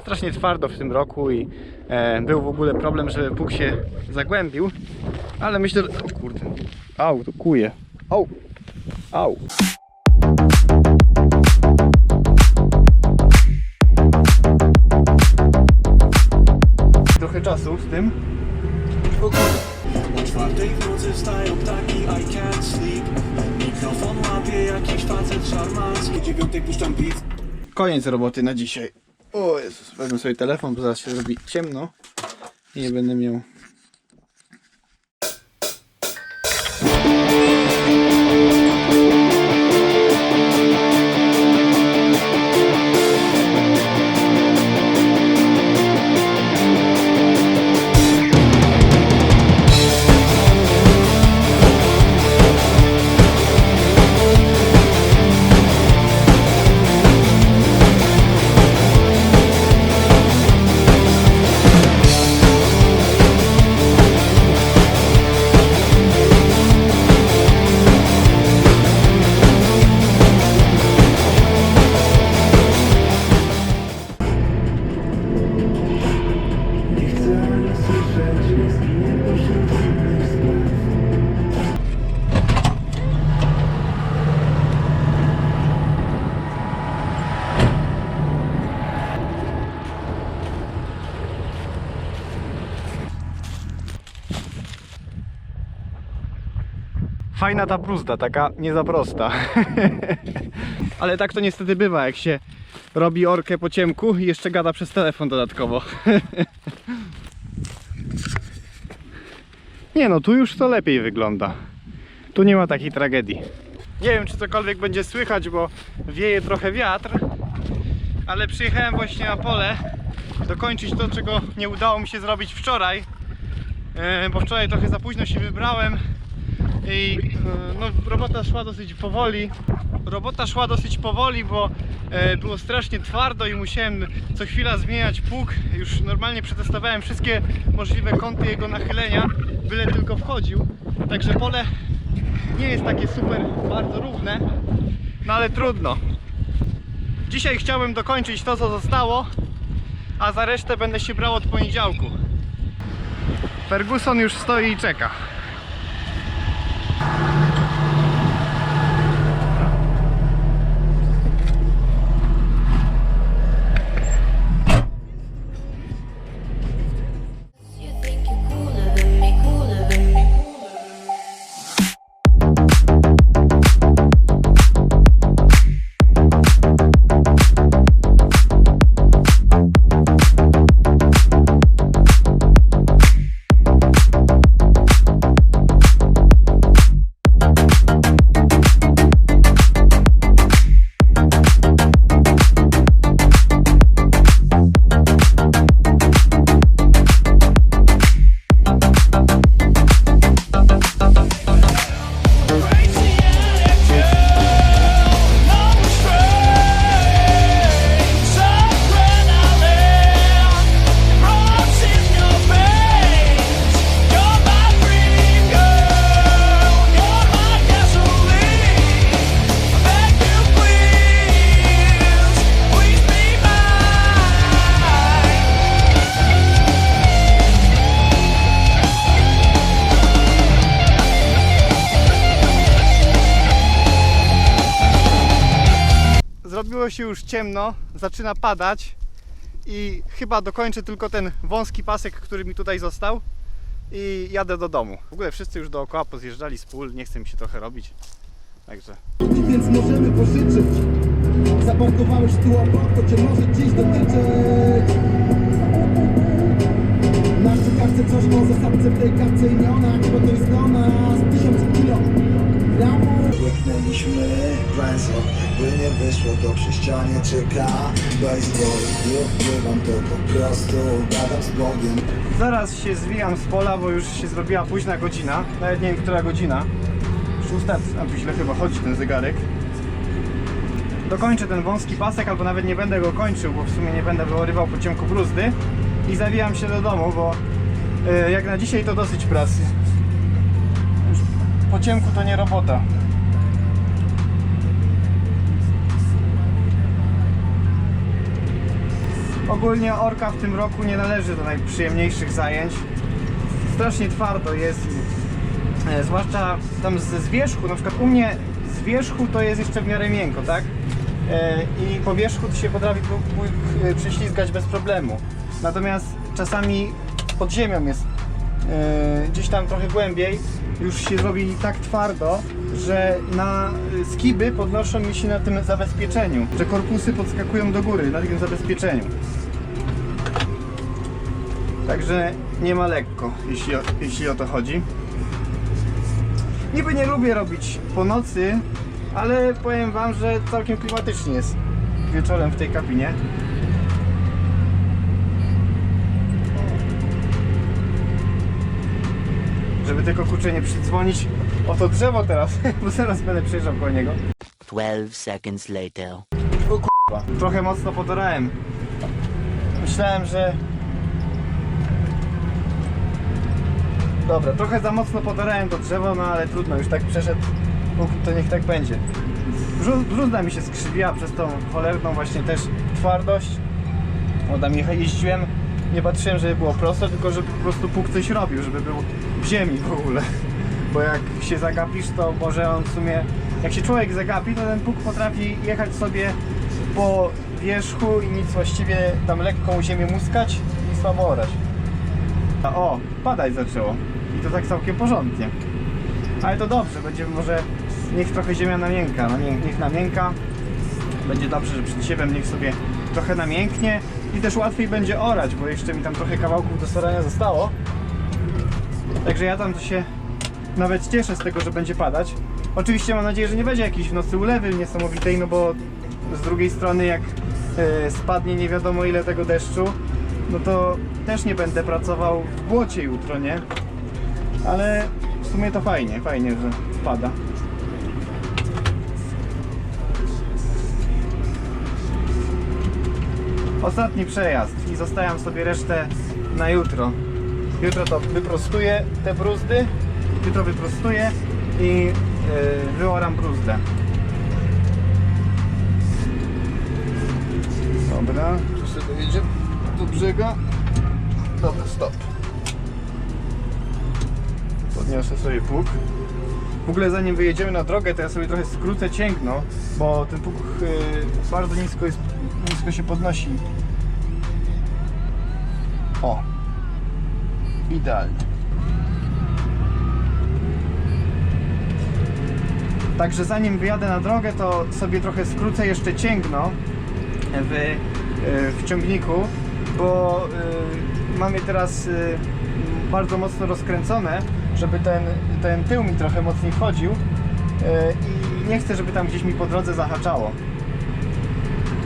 Strasznie twardo w tym roku i e, był w ogóle problem, żeby pług się zagłębił, ale myślę, że... O kurde, au, to kuje. Au, au. Trochę czasu w tym. O czwartej w nocy wstają ptaki, I can't sleep Mikrofon łapie jakiś facet szarmancki Dziewiątej puszczam beat Koniec roboty na dzisiaj. O Jezus, wezmę sobie telefon, bo zaraz się zrobi ciemno i nie będę miał. Fajna ta bruzda, taka nie za prosta. Ale tak to niestety bywa, jak się robi orkę po ciemku i jeszcze gada przez telefon dodatkowo. Nie no, tu już to lepiej wygląda. Tu nie ma takiej tragedii. Nie wiem, czy cokolwiek będzie słychać, bo wieje trochę wiatr. Ale przyjechałem właśnie na pole dokończyć to, czego nie udało mi się zrobić wczoraj. E, Bo wczoraj trochę za późno się wybrałem i e, no, robota szła dosyć powoli. Robota szła dosyć powoli, bo e, było strasznie twardo i musiałem co chwila zmieniać pług. Już normalnie przetestowałem wszystkie możliwe kąty jego nachylenia, byle tylko wchodził. Także pole nie jest takie super bardzo równe, no ale trudno. Dzisiaj chciałem dokończyć to, co zostało, a za resztę będę się brał od poniedziałku. Ferguson już stoi i czeka. Zrobiło się już ciemno, zaczyna padać i chyba dokończę tylko ten wąski pasek, który mi tutaj został i jadę do domu. W ogóle wszyscy już dookoła pozjeżdżali z pól, nie chce mi się trochę robić. Także. Więc możemy pożyczyć. Zaparkowałeś tu obok, to cię może dziś dotyczyć. Masz przy kartce coś o zasadce w tej kartce imiona Bo to jest ona z tysiąc kilogramów Biegnęliśmy węzło, by nie wyszło to przy ścianie czeka Baseball, nie odkrywam to po prostu Gadam z Bogiem zaraz się zwijam z pola, bo już się zrobiła późna godzina. Nawet nie wiem, która godzina. Szósta, a źle chyba chodzi ten zegarek. Dokończę ten wąski pasek, albo nawet nie będę go kończył, bo w sumie nie będę wyorywał po ciemku bruzdy. I zawijam się do domu, bo e, jak na dzisiaj to dosyć pracy. Po ciemku to nie robota. Ogólnie orka w tym roku nie należy do najprzyjemniejszych zajęć. Strasznie twardo jest, e, zwłaszcza tam ze zwierzchu, na przykład u mnie z wierzchu to jest jeszcze w miarę miękko, tak? E, I po wierzchu się potrafi e, prześlizgać bez problemu. Natomiast czasami pod ziemią jest gdzieś tam trochę głębiej, już się zrobi tak twardo, że na skiby podnoszą mi się na tym zabezpieczeniu, że korpusy podskakują do góry na tym zabezpieczeniu. Także nie ma lekko, jeśli o, jeśli o to chodzi. Niby nie lubię robić po nocy, ale powiem wam, że całkiem klimatycznie jest wieczorem w tej kabinie. Żeby tylko kurczę nie przydzwonić o to drzewo teraz, bo zaraz będę przejeżdżał koło niego. 12 seconds later. Trochę mocno podorałem. Myślałem, że... Dobra, trochę za mocno podorałem to drzewo, no ale trudno, już tak przeszedł, Bóg, to niech tak będzie. Brzuzna mi się skrzywiła przez tą cholerną właśnie też twardość. Bo tam jeździłem, nie patrzyłem, żeby było prosto, tylko żeby po prostu Puk coś robił, żeby był w ziemi w ogóle. Bo jak się zagapisz, to może on w sumie... Jak się człowiek zagapi, to ten Puk potrafi jechać sobie po wierzchu i nic właściwie tam lekką ziemię muskać i słabo orać. A o, padać zaczęło. To tak całkiem porządnie. Ale to dobrze, będzie może niech trochę ziemia namięka, no niech, niech namięka. Będzie dobrze, że przed siebem niech sobie trochę namięknie i też łatwiej będzie orać, bo jeszcze mi tam trochę kawałków do sorania zostało. Także ja tam to się nawet cieszę z tego, że będzie padać. Oczywiście mam nadzieję, że nie będzie jakiejś w nocy ulewy niesamowitej, no bo z drugiej strony jak e, spadnie nie wiadomo ile tego deszczu, no to też nie będę pracował w błocie jutro, nie? Ale w sumie to fajnie, fajnie, że pada. Ostatni przejazd i zostawiam sobie resztę na jutro. Jutro to wyprostuję te bruzdy, jutro wyprostuję i yy, wyoram bruzdę. Dobra, tu sobie dojedziemy do brzega. Dobra, stop. Podniosę sobie pług. W ogóle zanim wyjedziemy na drogę, to ja sobie trochę skrócę cięgno, bo ten pług yy, bardzo nisko, jest, nisko się podnosi. O! Idealnie. Także zanim wyjadę na drogę, to sobie trochę skrócę jeszcze cięgno w, y, w ciągniku, bo y, mam je teraz y, bardzo mocno rozkręcone, żeby ten, ten tył mi trochę mocniej wchodził y, i nie chcę, żeby tam gdzieś mi po drodze zahaczało.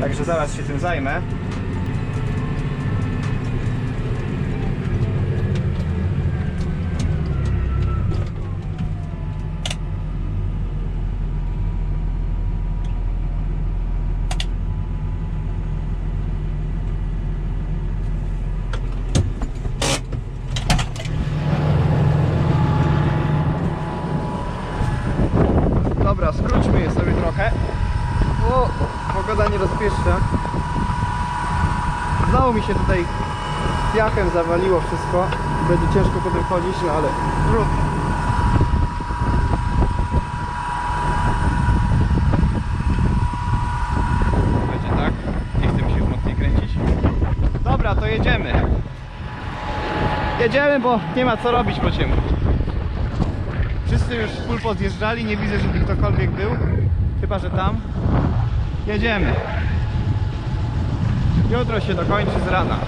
Także zaraz się tym zajmę. Dobra, skróćmy je sobie trochę. O, nierozpieszcza. Znowu mi się tutaj piachem zawaliło wszystko. Będzie ciężko potem chodzić, no ale trudno. Tak? Dobra, to jedziemy. Jedziemy, bo nie ma co robić po ciemku. Wszyscy już z pól podjeżdżali, nie widzę, żeby ktokolwiek był. Chyba, że tam. Jedziemy. Jutro się dokończy z rana.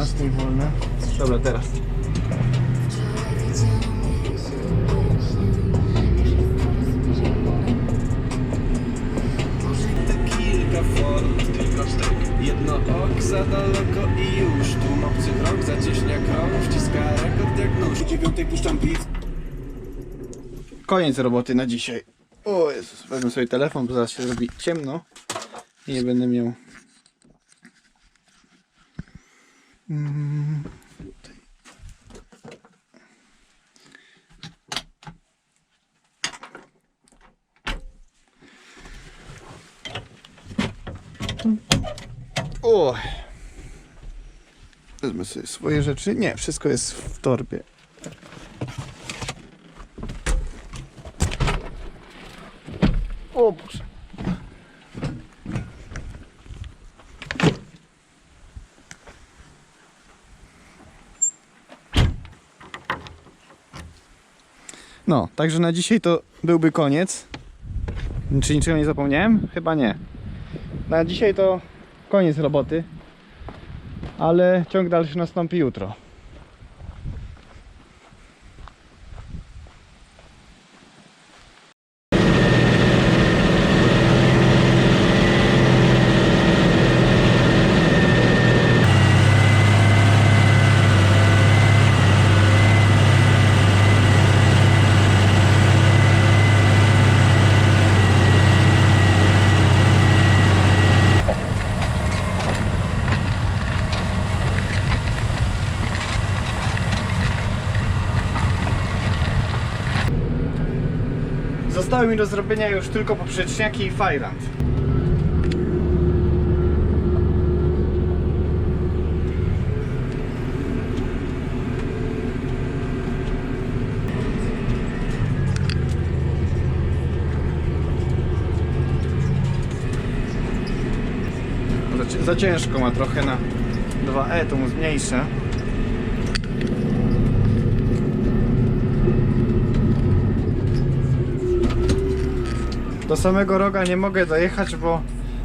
12 wolne. Dobra, teraz. Kilka form, tylko sztyk Jedno ok za daleko i już Tłum obcych rąk zacieśnia krąg Wciska rekord jak nóż Dziewiątek puszczam pizz Koniec roboty na dzisiaj. O Jezus, wezmę sobie telefon, bo zaraz się zrobi ciemno i nie będę miał Mm. O! Wezmę sobie swoje rzeczy. Nie, wszystko jest w torbie. O Boże. No, także na dzisiaj to byłby koniec. Czy niczego nie zapomniałem? Chyba nie. Na dzisiaj to koniec roboty. Ale ciąg dalszy nastąpi jutro. Zostały mi do zrobienia już tylko poprzeczniaki i fajrant. Za, za ciężko ma trochę na 2E, to mu zmniejszę. Do samego roga nie mogę dojechać, bo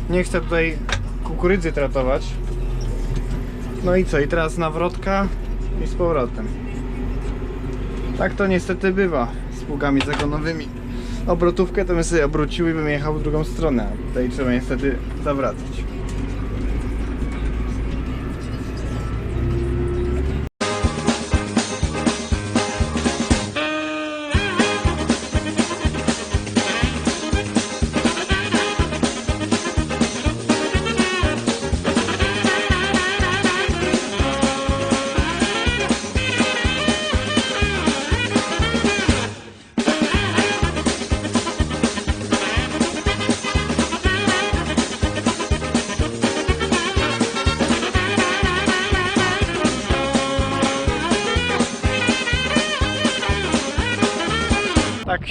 nie chcę tutaj kukurydzy tratować. No i co? I teraz nawrotka i z powrotem. Tak to niestety bywa z pługami zagonowymi. Obrotówkę to bym sobie obrócił i bym jechał w drugą stronę. Tutaj trzeba niestety zawracać.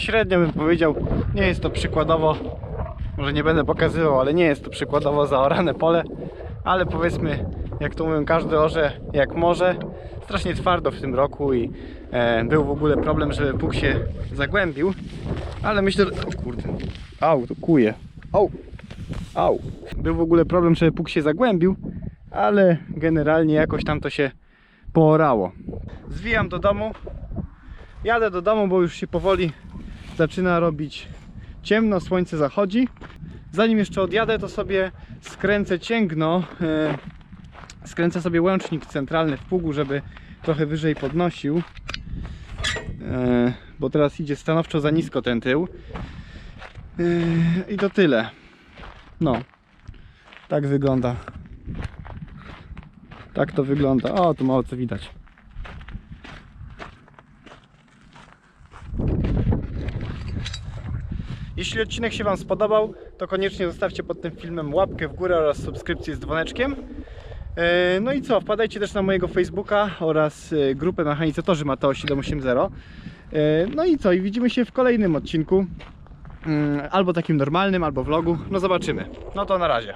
Średnio bym powiedział, nie jest to przykładowo, może nie będę pokazywał, ale nie jest to przykładowo zaorane pole, ale powiedzmy, jak to mówią, każdy orze jak może. Strasznie twardo w tym roku i e, był w ogóle problem, żeby pług się zagłębił, ale myślę, że... O kurde, au, to kuje, au, au. Był w ogóle problem, żeby pług się zagłębił, ale generalnie jakoś tam to się poorało. Zwijam do domu, Jadę do domu, bo już się powoli zaczyna robić ciemno, słońce zachodzi. Zanim jeszcze odjadę, to sobie skręcę cięgno. e, Skręcę sobie łącznik centralny w pługu, żeby trochę wyżej podnosił. E, Bo teraz idzie stanowczo za nisko ten tył. E, I to tyle. No. Tak wygląda. Tak to wygląda. O, tu mało co widać. Jeśli odcinek się Wam spodobał, to koniecznie zostawcie pod tym filmem łapkę w górę oraz subskrypcję z dzwoneczkiem. E, No i co, wpadajcie też na mojego Facebooka oraz e, grupę Mechanizatorzy Mateo 780. E, No i co, i widzimy się w kolejnym odcinku. Mm, Albo takim normalnym, albo vlogu. No zobaczymy. No to na razie.